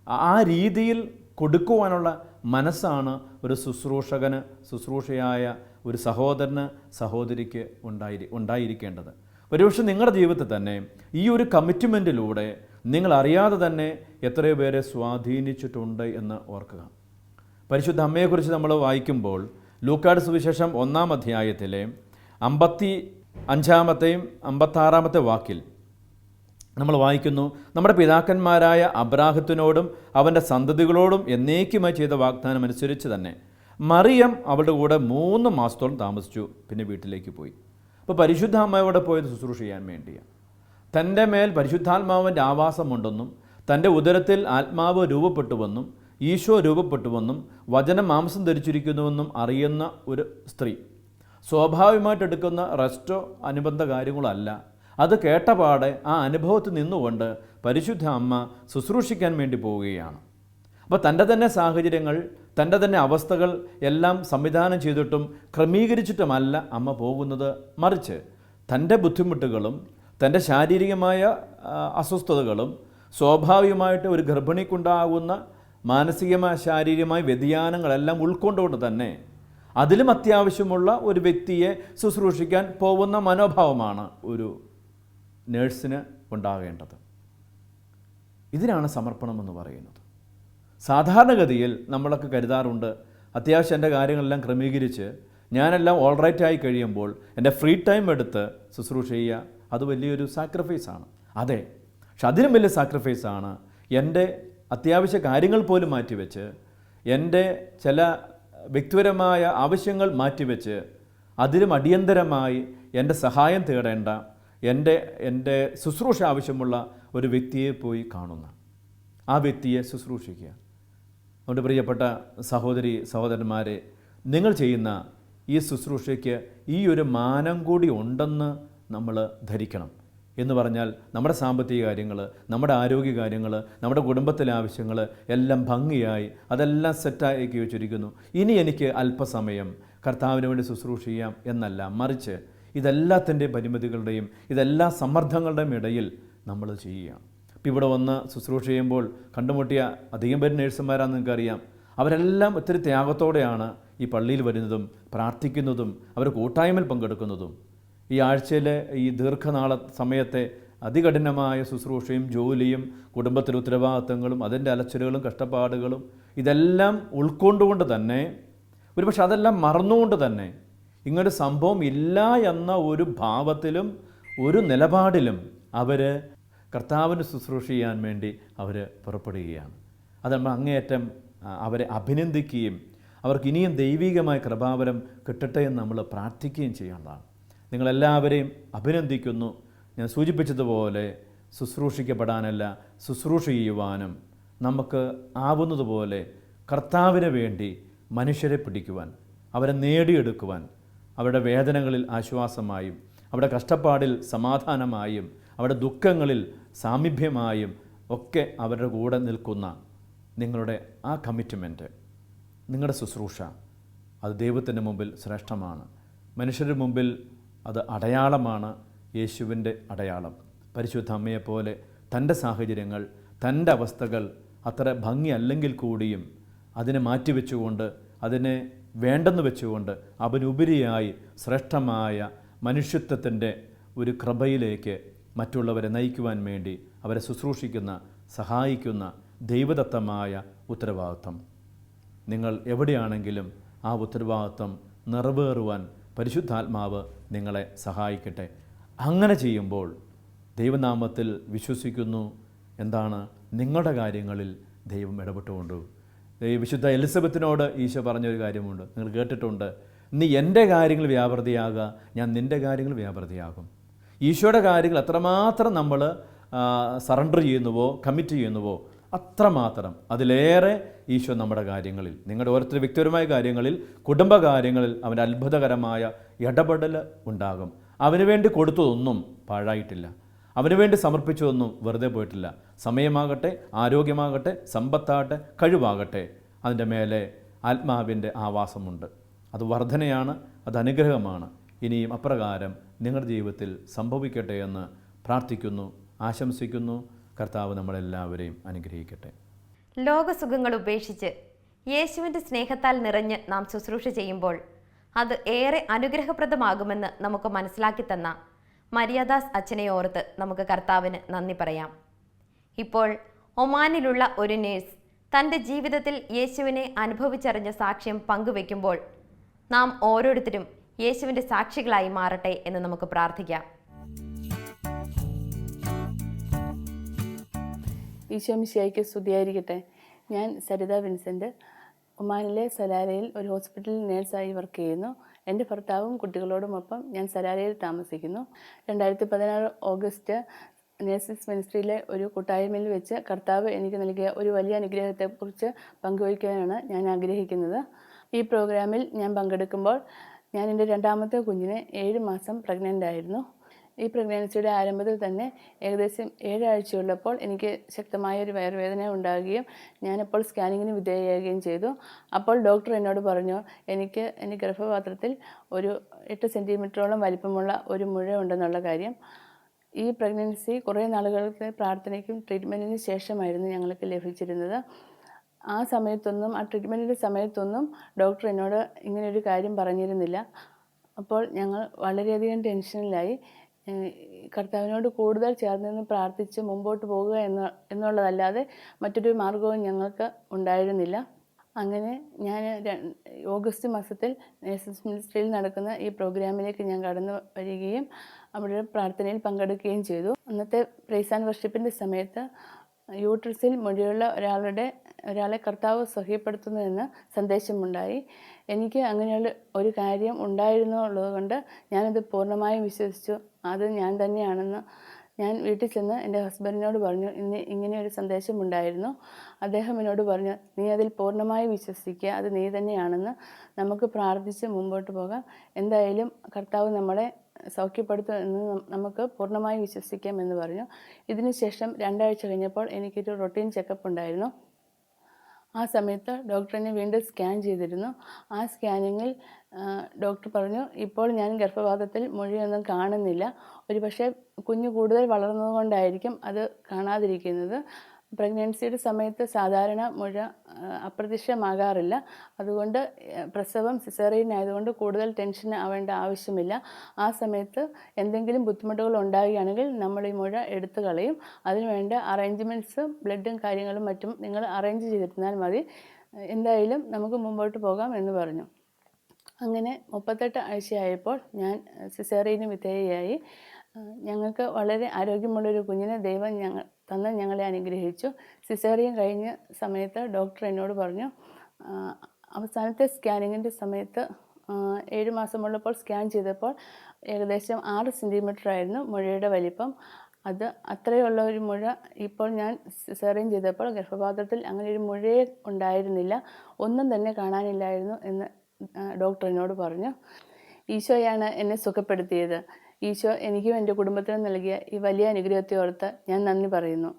ആ രീതിയിൽ കൊടുക്കുവാനുള്ള മനസ്സാണ് ഒരു ശുശ്രൂഷകന് ശുശ്രൂഷയായ ഒരു സഹോദരന് സഹോദരിക്ക് ഉണ്ടായിരി ഉണ്ടായിരിക്കേണ്ടത്. ഒരുപക്ഷെ നിങ്ങളുടെ ജീവിതത്തിൽ തന്നെ ഈ ഒരു കമ്മിറ്റ്മെന്റിലൂടെ നിങ്ങൾ അറിയാതെ തന്നെ എത്രയോ പേരെ സ്വാധീനിച്ചിട്ടുണ്ട് എന്ന് ഓർക്കുക. പരിശുദ്ധ അമ്മയെക്കുറിച്ച് നമ്മൾ വായിക്കുമ്പോൾ ലൂക്കാട് സുവിശേഷം ഒന്നാം അധ്യായത്തിലെ അമ്പത്തി അഞ്ചാമത്തെയും അമ്പത്താറാമത്തെ വാക്കിൽ നമ്മൾ വായിക്കുന്നു നമ്മുടെ പിതാക്കന്മാരായ അബ്രാഹത്തിനോടും അവന്റെ സന്തതികളോടും എന്നേക്കുമായി ചെയ്ത വാഗ്ദാനം അനുസരിച്ച് തന്നെ മറിയം അവളുടെ കൂടെ മൂന്ന് മാസത്തോളം താമസിച്ചു പിന്നെ വീട്ടിലേക്ക് പോയി. അപ്പോൾ പരിശുദ്ധ അമ്മയോടെ പോയത് ശുശ്രൂഷ ചെയ്യാൻ വേണ്ടിയാണ്. തന്റെ മേൽ പരിശുദ്ധാത്മാവിന്റെ ആവാസമുണ്ടെന്നും തന്റെ ഉദരത്തിൽ ആത്മാവ് രൂപപ്പെട്ടുവെന്നും ഈശോ രൂപപ്പെട്ടുവെന്നും വചനം മാംസം ധരിച്ചിരിക്കുന്നുവെന്നും അറിയുന്ന ഒരു സ്ത്രീ. സ്വാഭാവികമായിട്ട് എടുക്കുന്ന റെസ്റ്റോ അനുബന്ധ കാര്യങ്ങളല്ല. അത് കേട്ടപാടെ ആ അനുഭവത്തിൽ നിന്നുകൊണ്ട് പരിശുദ്ധ അമ്മ ശുശ്രൂഷിക്കാൻ വേണ്ടി പോവുകയാണ്. അപ്പോൾ തന്റെ തന്നെ സാഹചര്യങ്ങൾ തന്റെ തന്നെ അവസ്ഥകൾ എല്ലാം സംവിധാനം ചെയ്തിട്ടും ക്രമീകരിച്ചിട്ടുമല്ല അമ്മ പോകുന്നത്. മറിച്ച് തന്റെ ബുദ്ധിമുട്ടുകളും തന്റെ ശാരീരികമായ അസ്വസ്ഥതകളും സ്വാഭാവികമായിട്ട് ഒരു ഗർഭിണിക്കുണ്ടാകുന്ന മാനസികമായ ശാരീരികമായ വ്യതിയാനങ്ങളെല്ലാം ഉൾക്കൊണ്ടുകൊണ്ട് തന്നെ അതിലും അത്യാവശ്യമുള്ള ഒരു വ്യക്തിയെ ശുശ്രൂഷിക്കാൻ പോകുന്ന മനോഭാവമാണ് ഒരു നേഴ്സിന് ഉണ്ടാകേണ്ടത്. ഇതിനാണ് സമർപ്പണം എന്ന് പറയുന്നത്. സാധാരണഗതിയിൽ നമ്മളൊക്കെ കരുതാറുണ്ട് അത്യാവശ്യം എന്റെ കാര്യങ്ങളെല്ലാം ക്രമീകരിച്ച് ഞാനെല്ലാം ഓൾറൈറ്റ് ആയി കഴിയുമ്പോൾ എന്റെ ഫ്രീ ടൈം എടുത്ത് ശുശ്രൂഷ ചെയ്യുക അത് വലിയൊരു സാക്രിഫൈസാണ് അതെ പക്ഷെ അതിലും വലിയ സാക്രിഫൈസാണ് എന്റെ അത്യാവശ്യ കാര്യങ്ങൾ പോലും മാറ്റിവെച്ച് എന്റെ ചില വ്യക്തിപരമായ ആവശ്യങ്ങൾ മാറ്റിവെച്ച് അതിലും അടിയന്തരമായി എന്റെ സഹായം തേടേണ്ട എന്റെ എന്റെ ശുശ്രൂഷ ആവശ്യമുള്ള ഒരു വ്യക്തിയെ പോയി കാണുന്ന ആ വ്യക്തിയെ ശുശ്രൂഷിക്കുക. അതുകൊണ്ട് പ്രിയപ്പെട്ട സഹോദരി സഹോദരന്മാരെ നിങ്ങൾ ചെയ്യുന്ന ഈ ശുശ്രൂഷയ്ക്ക് ഈ ഒരു മാനം കൂടി ഉണ്ടെന്ന് നമ്മൾ ധരിക്കണം. എന്ന് പറഞ്ഞാൽ നമ്മുടെ സാമ്പത്തിക കാര്യങ്ങൾ നമ്മുടെ ആരോഗ്യ കാര്യങ്ങൾ നമ്മുടെ കുടുംബത്തിലെ ആവശ്യങ്ങൾ എല്ലാം ഭംഗിയായി അതെല്ലാം സെറ്റാക്കി വെച്ചിരിക്കുന്നു. ഇനി എനിക്ക് അല്പസമയം കർത്താവിന് വേണ്ടി ശുശ്രൂഷ ചെയ്യാം എന്നല്ല മറിച്ച് ഇതെല്ലാത്തിന്റെയും പരിമിതികളുടെയും ഇതെല്ലാ സമ്മർദ്ദങ്ങളുടെയും ഇടയിൽ നമ്മൾ ചെയ്യുക. ഇപ്പം ഇവിടെ വന്ന് ശുശ്രൂഷ ചെയ്യുമ്പോൾ കണ്ടുമുട്ടിയ അധികം പേര് നേഴ്സുമാരാണെന്ന് നിങ്ങൾക്കറിയാം. അവരെല്ലാം ഒത്തിരി ത്യാഗത്തോടെയാണ് ഈ പള്ളിയിൽ വരുന്നതും പ്രാർത്ഥിക്കുന്നതും അവർ കൂട്ടായ്മയിൽ പങ്കെടുക്കുന്നതും. ഈ ആഴ്ചയിലെ ഈ ദീർഘനാള സമയത്തെ അതികഠിനമായ ശുശ്രൂഷയും ജോലിയും കുടുംബത്തിലെ ഉത്തരവാദിത്തങ്ങളും അതിന്റെ അലച്ചിലുകളും കഷ്ടപ്പാടുകളും ഇതെല്ലാം ഉൾക്കൊണ്ടുകൊണ്ട് തന്നെ ഒരുപക്ഷെ അതെല്ലാം മറന്നുകൊണ്ട് തന്നെ ഇങ്ങനൊരു സംഭവം ഇല്ല എന്ന ഒരു ഭാവത്തിലും ഒരു നിലപാടിലും അവർ കർത്താവിന് ശുശ്രൂഷ ചെയ്യാൻ വേണ്ടി അവർ പുറപ്പെടുകയാണ്. അത് നമ്മൾ അങ്ങേയറ്റം അവരെ അഭിനന്ദിക്കുകയും അവർക്ക് ഇനിയും ദൈവികമായ കൃപാവരം കിട്ടട്ടെ എന്ന് നമ്മൾ പ്രാർത്ഥിക്കുകയും ചെയ്യേണ്ടതാണ് നിങ്ങളെല്ലാവരെയും അഭിനന്ദിക്കുന്നു. ഞാൻ സൂചിപ്പിച്ചതുപോലെ ശുശ്രൂഷിക്കപ്പെടാനല്ല ശുശ്രൂഷ ചെയ്യുവാനും നമുക്ക് ആവുന്നതുപോലെ കർത്താവിന് വേണ്ടി മനുഷ്യരെ പിടിക്കുവാൻ അവരെ നേടിയെടുക്കുവാൻ അവരുടെ വേദനകളിൽ ആശ്വാസമായും അവരുടെ കഷ്ടപ്പാടിൽ സമാധാനമായും അവരുടെ ദുഃഖങ്ങളിൽ സാമീപ്യമായും ഒക്കെ അവരുടെ കൂടെ നിൽക്കുന്ന നിങ്ങളുടെ ആ കമ്മിറ്റ്മെന്റ് നിങ്ങളുടെ ശുശ്രൂഷ അത് ദൈവത്തിന്റെ മുമ്പിൽ ശ്രേഷ്ഠമാണ്. മനുഷ്യരുടെ മുമ്പിൽ അത് അടയാളമാണ് യേശുവിന്റെ അടയാളം. പരിശുദ്ധ അമ്മയെപ്പോലെ തന്റെ സാഹചര്യങ്ങൾ തന്റെ അവസ്ഥകൾ അത്ര ഭംഗിയല്ലെങ്കിൽ കൂടിയും അതിനെ മാറ്റിവെച്ചുകൊണ്ട് അതിനെ വേണ്ടെന്ന് വെച്ചുകൊണ്ട് അവനുപരിയായി ശ്രേഷ്ഠമായ മനുഷ്യത്വത്തിന്റെ ഒരു കൃപയിലേക്ക് മറ്റുള്ളവരെ നയിക്കുവാൻ വേണ്ടി അവരെ ശുശ്രൂഷിക്കുന്ന സഹായിക്കുന്ന ദൈവദത്തമായ ഉത്തരവാദിത്വം. നിങ്ങൾ എവിടെയാണെങ്കിലും ആ ഉത്തരവാദിത്വം നിറവേറുവാൻ പരിശുദ്ധാത്മാവ് നിങ്ങളെ സഹായിക്കട്ടെ. അങ്ങനെ ചെയ്യുമ്പോൾ ദൈവനാമത്തിൽ വിശ്വസിക്കുന്നു എന്താണ് നിങ്ങളുടെ കാര്യങ്ങളിൽ ദൈവം ഇടപെട്ടുകൊണ്ടു. വിശുദ്ധ എലിസബത്തിനോട് ഈശോ പറഞ്ഞൊരു കാര്യമുണ്ട്. നിങ്ങൾ കേട്ടിട്ടുണ്ട് നീ എന്റെ കാര്യങ്ങൾ വ്യാപൃതിയാകുക ഞാൻ നിന്റെ കാര്യങ്ങൾ വ്യാപൃതിയാകും. ഈശോയുടെ കാര്യങ്ങൾ എത്രമാത്രം നമ്മൾ സറണ്ടർ ചെയ്യുന്നുവോ കമ്മിറ്റ് ചെയ്യുന്നുവോ അത്രമാത്രം. അതിലേറെ ഈശോ നമ്മുടെ കാര്യങ്ങളിൽ നിങ്ങളുടെ ഓരോരുത്തർ വ്യക്തിപരമായ കാര്യങ്ങളിൽ കുടുംബകാര്യങ്ങളിൽ അവന്റെ അത്ഭുതകരമായ ഇടപെടൽ ഉണ്ടാകും. അവന് വേണ്ടി കൊടുത്തതൊന്നും പാഴായിട്ടില്ല. അവന് വേണ്ടി സമർപ്പിച്ചതൊന്നും വെറുതെ പോയിട്ടില്ല. സമയമാകട്ടെ ആരോഗ്യമാകട്ടെ സമ്പത്താകട്ടെ കഴിവാകട്ടെ അതിന്റെ മേലെ ആത്മാവിന്റെ ആവാസമുണ്ട്. അത് വർധനയാണ് അത് അനുഗ്രഹമാണ്. ഇനിയും അപ്രകാരം നിങ്ങളുടെ ജീവിതത്തിൽ സംഭവിക്കട്ടെ എന്ന് പ്രാർത്ഥിക്കുന്നു ആശംസിക്കുന്നു. കർത്താവ് നമ്മളെല്ലാവരെയും അനുഗ്രഹിക്കട്ടെ. ലോകസുഖങ്ങൾ ഉപേക്ഷിച്ച് യേശുവിന്റെ സ്നേഹത്താൽ നിറഞ്ഞ് നാം ശുശ്രൂഷ ചെയ്യുമ്പോൾ അത് ഏറെ അനുഗ്രഹപ്രദമാകുമെന്ന് നമുക്ക് മനസ്സിലാക്കി തന്ന മര്യാദാസ് അച്ഛനെ ഓർത്ത് നമുക്ക് കർത്താവിന് നന്ദി പറയാം. ഇപ്പോൾ ഒമാനിലുള്ള ഒരു നേഴ്സ് തന്റെ ജീവിതത്തിൽ യേശുവിനെ അനുഭവിച്ചറിഞ്ഞ സാക്ഷ്യം പങ്കുവെക്കുമ്പോൾ നാം ഓരോരുത്തരും യേശുവിന്റെ സാക്ഷികളായി മാറട്ടെ എന്ന് നമുക്ക് പ്രാർത്ഥിക്കാം. ഈശോ മിശിയായിക്ക് സ്തുതിയായിരിക്കട്ടെ. ഞാൻ സരിത വിൻസെന്റ് ഒമാനിലെ സലാലയിൽ ഒരു ഹോസ്പിറ്റലിൽ നേഴ്സായി വർക്ക് ചെയ്യുന്നു. എന്റെ ഭർത്താവും കുട്ടികളോടുമൊപ്പം ഞാൻ സലാലയിൽ താമസിക്കുന്നു. രണ്ടായിരത്തി പതിനാറ് ഓഗസ്റ്റ് നേഴ്സസ് മിനിസ്ട്രിയിലെ ഒരു കൂട്ടായ്മയിൽ വെച്ച് കർത്താവ് എനിക്ക് നൽകിയ ഒരു വലിയ അനുഗ്രഹത്തെക്കുറിച്ച് പങ്കുവയ്ക്കാനാണ് ഞാൻ ആഗ്രഹിക്കുന്നത്. ഈ പ്രോഗ്രാമിൽ ഞാൻ പങ്കെടുക്കുമ്പോൾ ഞാൻ എന്റെ രണ്ടാമത്തെ കുഞ്ഞിനെ ഏഴ് മാസം പ്രഗ്നന്റ് ആയിരുന്നു. ഈ പ്രഗ്നൻസിയുടെ ആരംഭത്തിൽ തന്നെ ഏകദേശം ഏഴാഴ്ചയുള്ളപ്പോൾ എനിക്ക് ശക്തമായ ഒരു വയറുവേദന ഉണ്ടാകുകയും ഞാനപ്പോൾ സ്കാനിങ്ങിന് വിധേയയാകുകയും ചെയ്തു. അപ്പോൾ ഡോക്ടർ എന്നോട് പറഞ്ഞു എനിക്ക് എന്റെ ഗർഭപാത്രത്തിൽ ഒരു എട്ട് സെന്റിമീറ്ററോളം വലിപ്പമുള്ള ഒരു മുഴ ഉണ്ടെന്നുള്ള കാര്യം. ഈ പ്രഗ്നൻസി കുറേ നാളുകളുടെ പ്രാർത്ഥനയ്ക്കും ട്രീറ്റ്മെന്റിന് ശേഷമായിരുന്നു ഞങ്ങൾക്ക് ലഭിച്ചിരുന്നത്. ആ സമയത്തൊന്നും ആ ട്രീറ്റ്മെന്റിന്റെ സമയത്തൊന്നും ഡോക്ടർ എന്നോട് ഇങ്ങനെയൊരു കാര്യം പറഞ്ഞിരുന്നില്ല. അപ്പോൾ ഞങ്ങൾ വളരെയധികം ടെൻഷനിലായി കർത്താവിനോട് കൂടുതൽ ചേർന്ന് നിന്ന് പ്രാർത്ഥിച്ച് മുമ്പോട്ട് പോകുക എന്ന എന്നുള്ളതല്ലാതെ മറ്റൊരു മാർഗവും ഞങ്ങൾക്ക് ഉണ്ടായിരുന്നില്ല. അങ്ങനെ ഞാൻ ഓഗസ്റ്റ് മാസത്തിൽ നേഴ്സസ് മിനിസ്ട്രിയിൽ നടക്കുന്ന ഈ പ്രോഗ്രാമിലേക്ക് ഞാൻ കടന്നു വരികയും അവിടെ പ്രാർത്ഥനയിൽ പങ്കെടുക്കുകയും ചെയ്തു. അന്നത്തെ പ്രൈസ് ആൻഡ് വർഷിപ്പിന്റെ സമയത്ത് യൂട്രസിൽ മുടിയുള്ള ഒരാളുടെ ഒരാളെ കർത്താവ് സഹ്യപ്പെടുത്തുന്നു എന്ന സന്ദേശമുണ്ടായി. എനിക്ക് അങ്ങനെയുള്ള ഒരു കാര്യം ഉണ്ടായിരുന്നുള്ളത് കൊണ്ട് ഞാനത് പൂർണമായും വിശ്വസിച്ചു. അത് ഞാൻ തന്നെയാണെന്ന് ഞാൻ വീട്ടിൽ ചെന്ന് എന്റെ ഹസ്ബൻഡിനോട് പറഞ്ഞു. ഇന്ന് ഇങ്ങനെ ഒരു സന്ദേശമുണ്ടായിരുന്നു. അദ്ദേഹം എന്നോട് പറഞ്ഞു നീ അതിൽ പൂർണമായി വിശ്വസിക്കുക. അത് നീ തന്നെയാണെന്ന് നമുക്ക് പ്രാർത്ഥിച്ച് മുമ്പോട്ട് പോകാം. എന്തായാലും കർത്താവ് നമ്മളെ സൗഖ്യപ്പെടുത്തും എന്ന് നമുക്ക് പൂർണമായി വിശ്വസിക്കാം എന്ന് പറഞ്ഞു. ഇതിനുശേഷം രണ്ടാഴ്ച കഴിഞ്ഞപ്പോൾ എനിക്കൊരു റൊട്ടീൻ ചെക്കപ്പ് ഉണ്ടായിരുന്നു. ആ സമയത്ത് ഡോക്ടറിനെ വീണ്ടും സ്കാൻ ചെയ്തിരുന്നു. ആ സ്കാനിങ്ങിൽ ഡോക്ടർ പറഞ്ഞു ഇപ്പോൾ ഞാൻ ഗർഭപാത്രത്തിൽ മുഴയൊന്നും കാണുന്നില്ല. ഒരു പക്ഷേ കുഞ്ഞ് കൂടുതൽ വളർന്നതുകൊണ്ടായിരിക്കും അത് കാണാതിരിക്കുന്നത്. പ്രഗ്നൻസിയുടെ സമയത്ത് സാധാരണ മുഴ അപ്രത്യക്ഷമാകാറില്ല. അതുകൊണ്ട് പ്രസവം സിസേറിയൻ ആയതുകൊണ്ട് കൂടുതൽ ടെൻഷൻ ആവേണ്ട ആവശ്യമില്ല. ആ സമയത്ത് എന്തെങ്കിലും ബുദ്ധിമുട്ടുകൾ ഉണ്ടാവുകയാണെങ്കിൽ നമ്മൾ ഈ മുഴ എടുത്തു കളയും. അതിനുവേണ്ട അറേഞ്ച്മെന്റ്സ് ബ്ലഡും കാര്യങ്ങളും മറ്റും നിങ്ങൾ അറേഞ്ച് ചെയ്തിരുന്നാൽ മതി. എന്തായാലും നമുക്ക് മുമ്പോട്ട് പോകാം എന്ന് പറഞ്ഞു. അങ്ങനെ മുപ്പത്തെട്ട് ആഴ്ചയായപ്പോൾ ഞാൻ സിസേറിയന് വിധേയയായി. ഞങ്ങൾക്ക് വളരെ ആരോഗ്യമുള്ളൊരു കുഞ്ഞിനെ ദൈവം ഞങ്ങൾ തന്ന് ഞങ്ങളെ അനുഗ്രഹിച്ചു. സിസേറിയൻ കഴിഞ്ഞ സമയത്ത് ഡോക്ടർ എന്നോട് പറഞ്ഞു അവസാനത്തെ സ്കാനിങ്ങിന്റെ സമയത്ത് ഏഴ് മാസമുള്ളപ്പോൾ സ്കാൻ ചെയ്തപ്പോൾ ഏകദേശം ആറ് സെന്റിമീറ്റർ ആയിരുന്നു മുഴയുടെ വലിപ്പം. അത് അത്രയുള്ള ഒരു മുഴ ഇപ്പോൾ ഞാൻ സിസേറിയൻ ചെയ്തപ്പോൾ ഗർഭപാത്രത്തിൽ അങ്ങനെ ഒരു മുഴയെ ഉണ്ടായിരുന്നില്ല. ഒന്നും തന്നെ കാണാനില്ലായിരുന്നു എന്ന് ഡോക്ടർ എന്നോട് പറഞ്ഞു. ഈശോയാണ് എന്നെ സുഖപ്പെടുത്തിയത്. ഈശോ എനിക്കും എന്റെ കുടുംബത്തിനും നൽകിയ ഈ വലിയ അനുഗ്രഹത്തെ ഓർത്ത് ഞാൻ നന്ദി പറയുന്നു.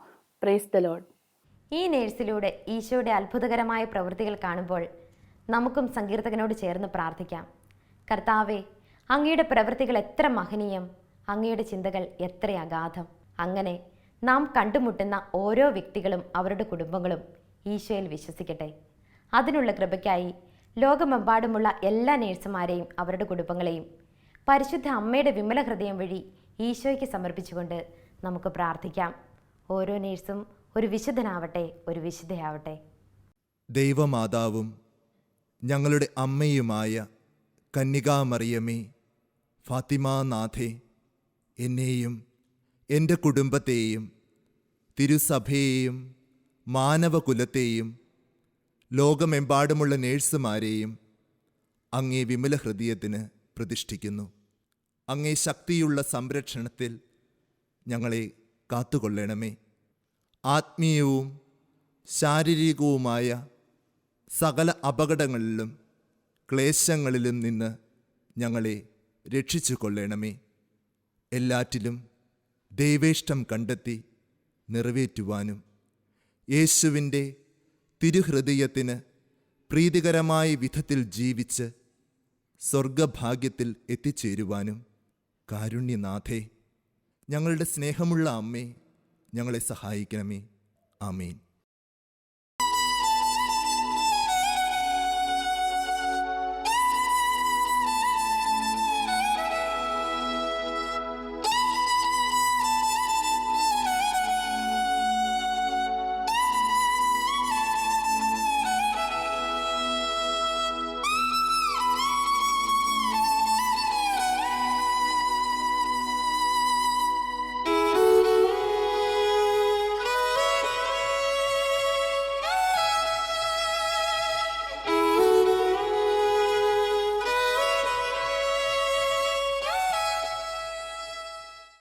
പ്രൈസ് ദ ലോഡ് ഈ നേഴ്സിലൂടെ ഈശോയുടെ അത്ഭുതകരമായ പ്രവൃത്തികൾ കാണുമ്പോൾ നമുക്കും സങ്കീർത്തകനോട് ചേർന്ന് പ്രാർത്ഥിക്കാം. കർത്താവെ അങ്ങയുടെ പ്രവൃത്തികൾ എത്ര മഹനീയം അങ്ങയുടെ ചിന്തകൾ എത്ര അഗാധം. അങ്ങനെ നാം കണ്ടുമുട്ടുന്ന ഓരോ വ്യക്തികളും അവരുടെ കുടുംബങ്ങളും ഈശോയിൽ വിശ്വസിക്കട്ടെ. അതിനുള്ള കൃപയ്ക്കായി ലോകമെമ്പാടുമുള്ള എല്ലാ നേഴ്സുമാരെയും അവരുടെ കുടുംബങ്ങളെയും പരിശുദ്ധ അമ്മയുടെ വിമല ഹൃദയം വഴി ഈശോയ്ക്ക് സമർപ്പിച്ചുകൊണ്ട് നമുക്ക് പ്രാർത്ഥിക്കാം. ഓരോ നേഴ്സും ഒരു വിശുദ്ധനാവട്ടെ ഒരു വിശുദ്ധയാവട്ടെ. ദൈവമാതാവും ഞങ്ങളുടെ അമ്മയുമായ കന്യകാമറിയമേ ഫാത്തിമാനാഥേ എന്നെയും എന്റെ കുടുംബത്തെയും തിരുസഭയെയും മാനവകുലത്തെയും ലോകമെമ്പാടുമുള്ള നേഴ്സുമാരെയും അങ്ങേ വിമല ഹൃദയത്തിന് പ്രതിഷ്ഠിക്കുന്നു. അങ്ങേ ശക്തിയുള്ള സംരക്ഷണത്തിൽ ഞങ്ങളെ കാത്തുകൊള്ളണമേ. ആത്മീയവും ശാരീരികവുമായ സകല അപകടങ്ങളിലും ക്ലേശങ്ങളിലും നിന്ന് ഞങ്ങളെ രക്ഷിച്ചു കൊള്ളണമേ എല്ലാറ്റിലും ദൈവേഷ്ടം കണ്ടെത്തി നിറവേറ്റുവാനും യേശുവിന്റെ തിരുഹൃദയത്തിന് പ്രീതികരമായ വിധത്തിൽ ജീവിച്ച് സ്വർഗഭാഗ്യത്തിൽ എത്തിച്ചേരുവാനും കാരുണ്യനാഥേ ഞങ്ങളുടെ സ്നേഹമുള്ള അമ്മേ ഞങ്ങളെ സഹായിക്കണമേ. ആമേൻ.